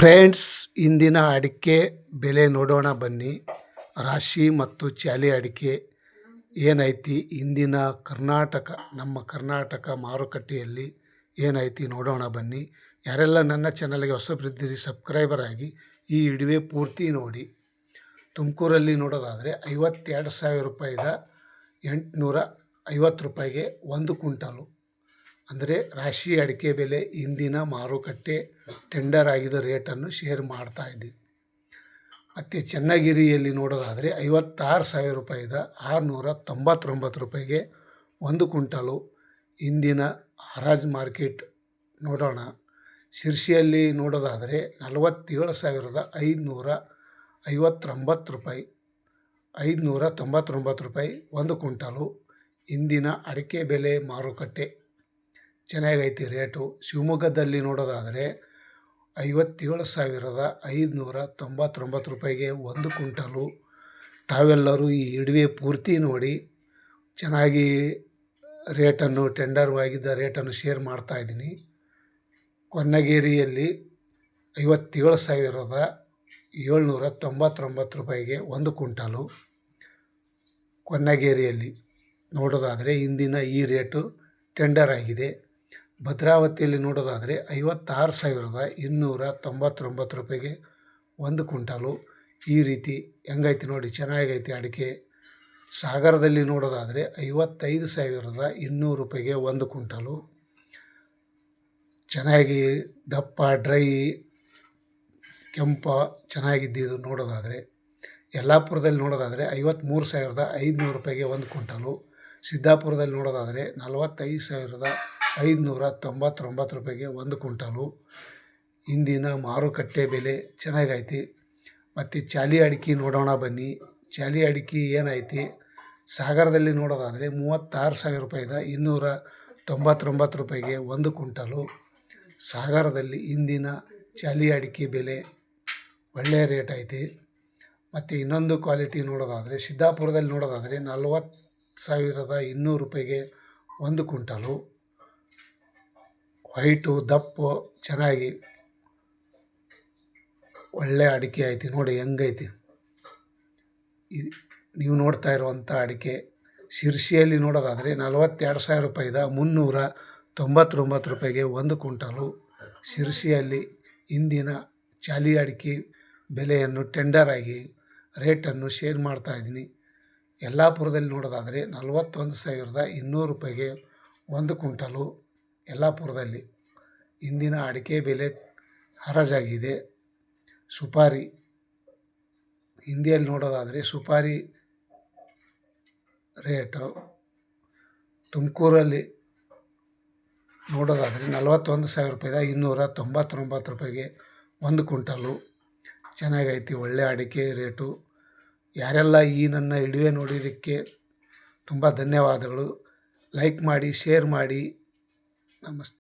Friends, ಇಂದಿನ ಅಡಿಕೆ ಬೆಲೆ ನೋಡೋಣ ಬನ್ನಿ. ರಾಶಿ ಮತ್ತು ಚಾಲಿ ಅಡಿಕೆ ಏನೈತಿ? ಇಂದಿನ ಕರ್ನಾಟಕ, ನಮ್ಮ ಕರ್ನಾಟಕ ಮಾರುಕಟ್ಟೆಯಲ್ಲಿ ಏನೈತಿ ನೋಡೋಣ ಬನ್ನಿ. ಯಾರೆಲ್ಲ ನನ್ನ ಚಾನಲ್ಗೆ ಹೊಸಬ್ರಿದ್ದೀರಿ ಸಬ್ಸ್ಕ್ರೈಬರ್ ಆಗಿ ಈ ಇಡುವೆ ಪೂರ್ತಿ ನೋಡಿ. ತುಮಕೂರಲ್ಲಿ ನೋಡೋದಾದರೆ ಐವತ್ತೆರಡು ಸಾವಿರ ರೂಪಾಯಿದ ಎಂಟುನೂರ ಐವತ್ತು ರೂಪಾಯಿಗೆ ಒಂದು ಕ್ವಿಂಟಾಲು. ಅಂದರೆ ರಾಶಿ ಅಡಿಕೆ ಬೆಲೆ ಇಂದಿನ ಮಾರುಕಟ್ಟೆ ಟೆಂಡರ್ ಆಗಿದ ರೇಟನ್ನು ಶೇರ್ ಮಾಡ್ತಾ ಇದ್ದೀವಿ. ಮತ್ತು ಚನ್ನಗಿರಿಯಲ್ಲಿ ನೋಡೋದಾದರೆ ಐವತ್ತಾರು ಸಾವಿರ ರೂಪಾಯಿದ ಆರುನೂರ ತೊಂಬತ್ತೊಂಬತ್ತು ರೂಪಾಯಿಗೆ ಒಂದು ಕ್ವಿಂಟಲು ಇಂದಿನ ಹರಾಜ್ ಮಾರ್ಕೆಟ್ ನೋಡೋಣ. ಶಿರ್ಸಿಯಲ್ಲಿ ನೋಡೋದಾದರೆ ನಲವತ್ತೇಳು ಸಾವಿರದ ಐದುನೂರ ಐವತ್ತೊಂಬತ್ತು ರೂಪಾಯಿ ಐದುನೂರ ತೊಂಬತ್ತೊಂಬತ್ತು ರೂಪಾಯಿ ಒಂದು ಕ್ವಿಂಟಲು ಇಂದಿನ ಅಡಿಕೆ ಬೆಲೆ ಮಾರುಕಟ್ಟೆ. ಚೆನ್ನಾಗೈತಿ ರೇಟು. ಶಿವಮೊಗ್ಗದಲ್ಲಿ ನೋಡೋದಾದರೆ ಐವತ್ತೇಳು ಸಾವಿರದ ಐದುನೂರ ತೊಂಬತ್ತೊಂಬತ್ತು ರೂಪಾಯಿಗೆ ಒಂದು ಕುಂಟಲು ತಾವೆಲ್ಲರೂ ಈ ಇಡುವೆ ಪೂರ್ತಿ ನೋಡಿ ಚೆನ್ನಾಗಿ ರೇಟನ್ನು ಟೆಂಡರ್ ಆಗಿದ್ದ ರೇಟನ್ನು ಶೇರ್ ಮಾಡ್ತಾ ಇದ್ದೀನಿ. ಕೊನ್ನಗೇರಿಯಲ್ಲಿ ಐವತ್ತೇಳು ಸಾವಿರದ ಏಳ್ನೂರ ತೊಂಬತ್ತೊಂಬತ್ತು ರೂಪಾಯಿಗೆ ಒಂದು ಕುಂಟಲು ಕೊನ್ನಗೇರಿಯಲ್ಲಿ ನೋಡೋದಾದರೆ ಇಂದಿನ ಈ ರೇಟು ಟೆಂಡರ್ ಆಗಿದೆ ಭದ್ರಾವತಿಯಲ್ಲಿ ನೋಡೋದಾದರೆ ಐವತ್ತಾರು ಸಾವಿರದ ಇನ್ನೂರ ತೊಂಬತ್ತೊಂಬತ್ತು ರೂಪಾಯಿಗೆ ಒಂದು ಕುಂಟಾಲು ಈ ರೀತಿ ಹೆಂಗೈತಿ ನೋಡಿ, ಚೆನ್ನಾಗೈತಿ ಅಡಿಕೆ. ಸಾಗರದಲ್ಲಿ ನೋಡೋದಾದರೆ ಐವತ್ತೈದು ಸಾವಿರದ ಇನ್ನೂರು ರೂಪಾಯಿಗೆ ಒಂದು ಕುಂಟಾಲು ಚೆನ್ನಾಗಿ ದಪ್ಪ, ಡ್ರೈ, ಕೆಂಪ ಚೆನ್ನಾಗಿದ್ದಿದ್ದು ನೋಡೋದಾದರೆ. ಯಲ್ಲಾಪುರದಲ್ಲಿ ನೋಡೋದಾದರೆ ಐವತ್ತ್ಮೂರು ಸಾವಿರದ ಐದುನೂರು ರೂಪಾಯಿಗೆ ಒಂದು ಕುಂಟಾಲು ಸಿದ್ದಾಪುರದಲ್ಲಿ ನೋಡೋದಾದರೆ ನಲವತ್ತೈದು ಸಾವಿರದ ಐದುನೂರ ತೊಂಬತ್ತೊಂಬತ್ತು ರೂಪಾಯಿಗೆ ಒಂದು ಕ್ವಿಂಟಲು. ಇಂದಿನ ಮಾರುಕಟ್ಟೆ ಬೆಲೆ ಚೆನ್ನಾಗೈತಿ. ಮತ್ತು ಚಾಲಿ ಅಡಿಕೆ ನೋಡೋಣ ಬನ್ನಿ. ಚಾಲಿ ಅಡಿಕೆ ಏನೈತಿ? ಸಾಗರದಲ್ಲಿ ನೋಡೋದಾದರೆ ಮೂವತ್ತಾರು ಸಾವಿರ ರೂಪಾಯಿದ ಇನ್ನೂರ ತೊಂಬತ್ತೊಂಬತ್ತು ರೂಪಾಯಿಗೆ ಒಂದು ಕ್ವಿಂಟಲು. ಸಾಗರದಲ್ಲಿ ಇಂದಿನ ಚಾಲಿ ಅಡಿಕೆ ಬೆಲೆ ಒಳ್ಳೆಯ ರೇಟ್ ಐತಿ. ಮತ್ತು ಇನ್ನೊಂದು ಕ್ವಾಲಿಟಿ ನೋಡೋದಾದರೆ ಸಿದ್ದಾಪುರದಲ್ಲಿ ನೋಡೋದಾದರೆ ನಲ್ವತ್ತು ಸಾವಿರದ ಇನ್ನೂರು ರೂಪಾಯಿಗೆ ಒಂದು ಕ್ವಿಂಟಾಲು. ವೈಟು, ದಪ್ಪು, ಚೆನ್ನಾಗಿ ಒಳ್ಳೆ ಅಡಿಕೆ ಐತಿ, ನೋಡಿ ಹೆಂಗೈತಿ ಇದು ನೀವು ನೋಡ್ತಾ ಇರುವಂಥ ಅಡಿಕೆ ಶಿರ್ಸಿಯಲ್ಲಿ ನೋಡೋದಾದರೆ ನಲವತ್ತೆರಡು ಸಾವಿರ ರೂಪಾಯಿದ ಮುನ್ನೂರ ತೊಂಬತ್ತೊಂಬತ್ತು ರೂಪಾಯಿಗೆ ಒಂದು ಕ್ವಿಂಟಲು. ಶಿರ್ಸಿಯಲ್ಲಿ ಇಂದಿನ ಚಾಲಿ ಅಡಿಕೆ ಬೆಲೆಯನ್ನು ಟೆಂಡರ್ ಆಗಿ ರೇಟನ್ನು ಶೇರ್ ಮಾಡ್ತಾ ಇದ್ದೀನಿ. ಯಲ್ಲಾಪುರದಲ್ಲಿ ನೋಡೋದಾದರೆ ನಲವತ್ತೊಂದು ಸಾವಿರದ ಇನ್ನೂರು ರೂಪಾಯಿಗೆ ಒಂದು ಕ್ವಿಂಟಾಲು. ಯಲ್ಲಾಪುರದಲ್ಲಿ ಇಂದಿನ ಅಡಿಕೆ ಬೆಲೆ ಹರಾಜಾಗಿದೆ. ಸುಪಾರಿ, ಹಿಂದಿಯಲ್ಲಿ ನೋಡೋದಾದರೆ ಸುಪಾರಿ ರೇಟು ತುಮಕೂರಲ್ಲಿ ನೋಡೋದಾದರೆ ನಲವತ್ತೊಂದು ಸಾವಿರ ರೂಪಾಯಿದ ಇನ್ನೂರ ತೊಂಬತ್ತೊಂಬತ್ತು ರೂಪಾಯಿಗೆ ಒಂದು ಕುಂಟಲು ಚೆನ್ನಾಗೈತಿ, ಒಳ್ಳೆ ಅಡಿಕೆ ರೇಟು. ಯಾರೆಲ್ಲ ಈ ನನ್ನ ಇಡುವೆ ನೋಡಿದ್ದಕ್ಕೆ ತುಂಬ ಧನ್ಯವಾದಗಳು. ಲೈಕ್ ಮಾಡಿ, ಶೇರ್ ಮಾಡಿ. Namaste.